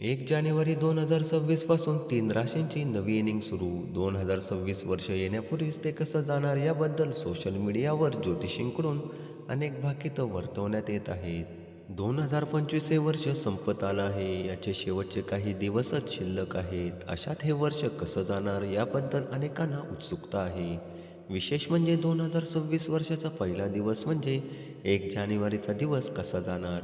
एक जानेवारी दोन हजार सव्वीसपासून तीन राशींची नवी इनिंग सुरू. दोन हजार सव्वीस वर्ष येण्यापूर्वीच ते कसं जाणार याबद्दल सोशल मीडियावर ज्योतिषींकडून अनेक भाकितं वर्तवण्यात येत आहेत. दोन हजार पंचवीस हे वर्ष संपत आलं आहे. याचे शेवटचे काही दिवसच शिल्लक आहेत. अशात हे वर्ष कसं जाणार याबद्दल अनेकांना उत्सुकता आहे. विशेष म्हणजे दोन हजार सव्वीस वर्षाचा पहिला दिवस म्हणजे एक जानेवारीचा दिवस कसा जाणार?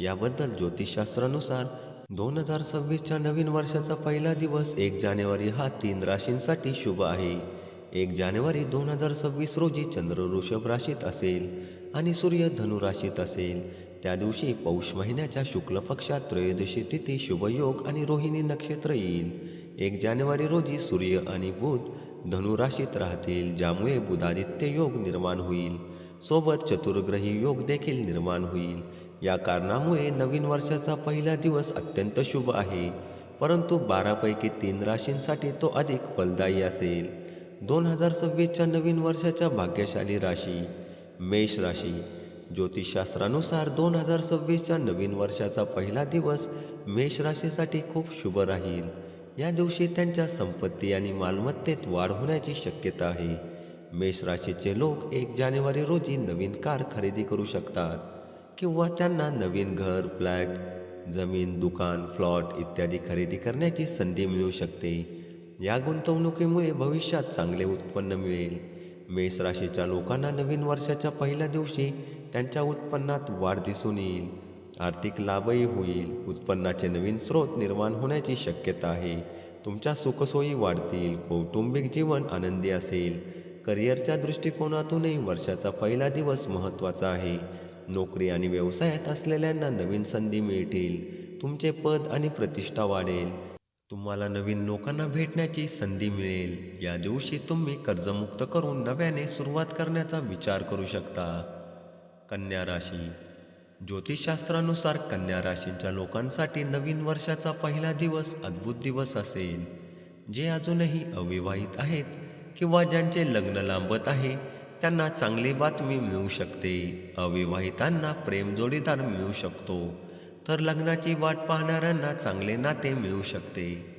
याबद्दल ज्योतिषशास्त्रानुसार दोन हजार सव्वीसच्या नवीन वर्षाचा पहिला दिवस एक जानेवारी हा तीन राशींसाठी शुभ आहे. एक जानेवारी दोन हजार सव्वीस रोजी चंद्र वृषभ राशीत असेल आणि सूर्य धनु राशीत असेल. त्या दिवशी पौष महिन्याच्या शुक्ल पक्षात त्रयोदशी तिथी शुभयोग आणि रोहिणी नक्षत्र येईल. एक जानेवारी रोजी सूर्य आणि बुध धनु राशीत राहतील ज्यामुळे बुधादित्य योग निर्माण होईल. सोबत चतुर्ग्रही योग देखील निर्माण होईल. या कारणामुळे नवीन वर्षाचा पहिला दिवस अत्यंत शुभ आहे. परंतु बारापैकी तीन राशींसाठी तो अधिक फलदायी असेल. दोन हजार सव्वीसच्या नवीन वर्षाच्या भाग्यशाली राशी मेष राशी. ज्योतिषशास्त्रानुसार दोन हजार सव्वीसच्या नवीन वर्षाचा पहिला दिवस मेष राशीसाठी खूप शुभ राहील. या दिवशी त्यांच्या संपत्ती आणि मालमत्तेत वाढ होण्याची शक्यता आहे. मेष राशीचे लोक एक जानेवारी रोजी नवीन कार खरेदी करू शकतात. किंवा त्यांना नवीन घर फ्लॅट जमीन दुकान प्लॉट इत्यादी खरेदी करण्याची संधी मिळू शकते. या गुंतवणुकीमुळे भविष्यात चांगले उत्पन्न मिळेल. मेष राशीच्या लोकांना नवीन वर्षाच्या पहिल्या दिवशी त्यांच्या उत्पन्नात वाढ दिसून येईल. आर्थिक लाभही होईल. उत्पन्नाचे नवीन स्रोत निर्माण होण्याची शक्यता आहे. तुमच्या सुखसोयी वाढतील. कौटुंबिक जीवन आनंदी असेल. करिअरच्या दृष्टिकोनातूनही वर्षाचा पहिला दिवस महत्त्वाचा आहे. नोकरी आणि व्यवसायात असलेल्यांना नवीन संधी मिळतील तुमचे पद आणि प्रतिष्ठा वाढेल. तुम्हाला नवीन लोकांना भेटण्याची संधी मिळेल. या दिवशी तुम्ही कर्जमुक्त करून नव्याने सुरुवात करण्याचा विचार करू शकता. कन्या राशी. ज्योतिषशास्त्रानुसार कन्या राशीच्या लोकांसाठी नवीन वर्षाचा पहिला दिवस अद्भुत दिवस असेल. जे अजूनही अविवाहित आहेत किंवा ज्यांचे लग्न लांबत आहे त्यांना चांगली बातमी मिळू शकते. अविवाहितांना प्रेम जोडीदार मिळू शकतो. तर लग्नाची वाट पाहणाऱ्यांना चांगले नाते मिळू शकते.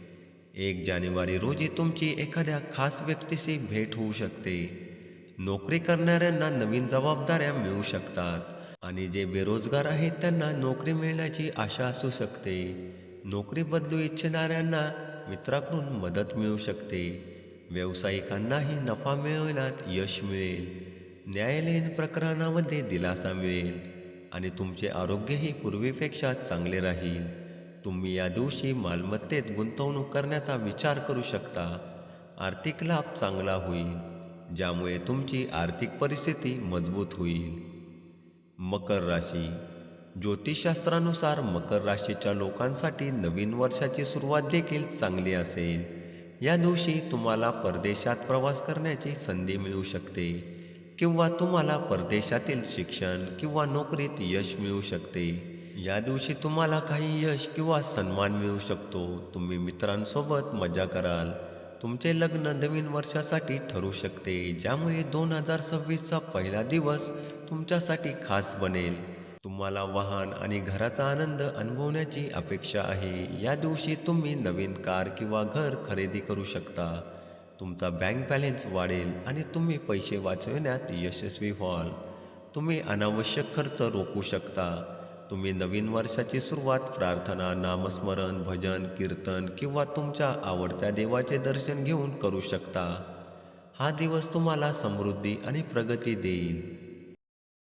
एक जानेवारी रोजी तुमची एखाद्या खास व्यक्तीशी भेट होऊ शकते. नोकरी करणाऱ्यांना नवीन जबाबदाऱ्या मिळू शकतात. आणि जे बेरोजगार आहेत त्यांना नोकरी मिळण्याची आशा असू शकते. नोकरी बदलू इच्छिणाऱ्यांना मित्राकडून मदत मिळू शकते. व्यावसायिकांनाही नफा मिळवण्यात यश मिळेल. न्यायालयीन प्रकरणामध्ये दिलासा मिळेल आणि तुमचे आरोग्यही पूर्वीपेक्षा चांगले राहील. तुम्ही या दिवशी मालमत्तेत गुंतवणूक करण्याचा विचार करू शकता. आर्थिक लाभ चांगला होईल ज्यामुळे तुमची आर्थिक परिस्थिती मजबूत होईल. मकर राशी. ज्योतिषशास्त्रानुसार मकर राशीच्या लोकांसाठी नवीन वर्षाची सुरुवात देखील चांगली असेल. या दिवशी तुम्हाला परदेशात प्रवास करण्याची संधी मिळू शकते. किंवा तुम्हाला परदेशातील शिक्षण किंवा नोकरीत यश मिळू शकते. या दिवशी तुम्हाला काही यश किंवा सन्मान मिळू शकतो. तुम्ही मित्रांसोबत मजा कराल. तुमचे लग्न नवीन वर्षासाठी ठरू शकते. ज्यामुळे दोन हजार सव्वीसचा पहिला दिवस तुमच्यासाठी खास बनेल. तुम्हाला वाहन आणि घराचा आनंद अनुभवण्याची अपेक्षा आहे. या दिवशी तुम्ही नवीन कार किंवा घर खरेदी करू शकता. तुमचा बँक बॅलेन्स वाढेल आणि तुम्ही पैसे वाचविण्यात यशस्वी व्हाल. तुम्ही अनावश्यक खर्च रोखू शकता. तुम्ही नवीन वर्षाची सुरुवात प्रार्थना नामस्मरण भजन कीर्तन किंवा तुमच्या आवडत्या देवाचे दर्शन घेऊन करू शकता. हा दिवस तुम्हाला समृद्धी आणि प्रगती देईल.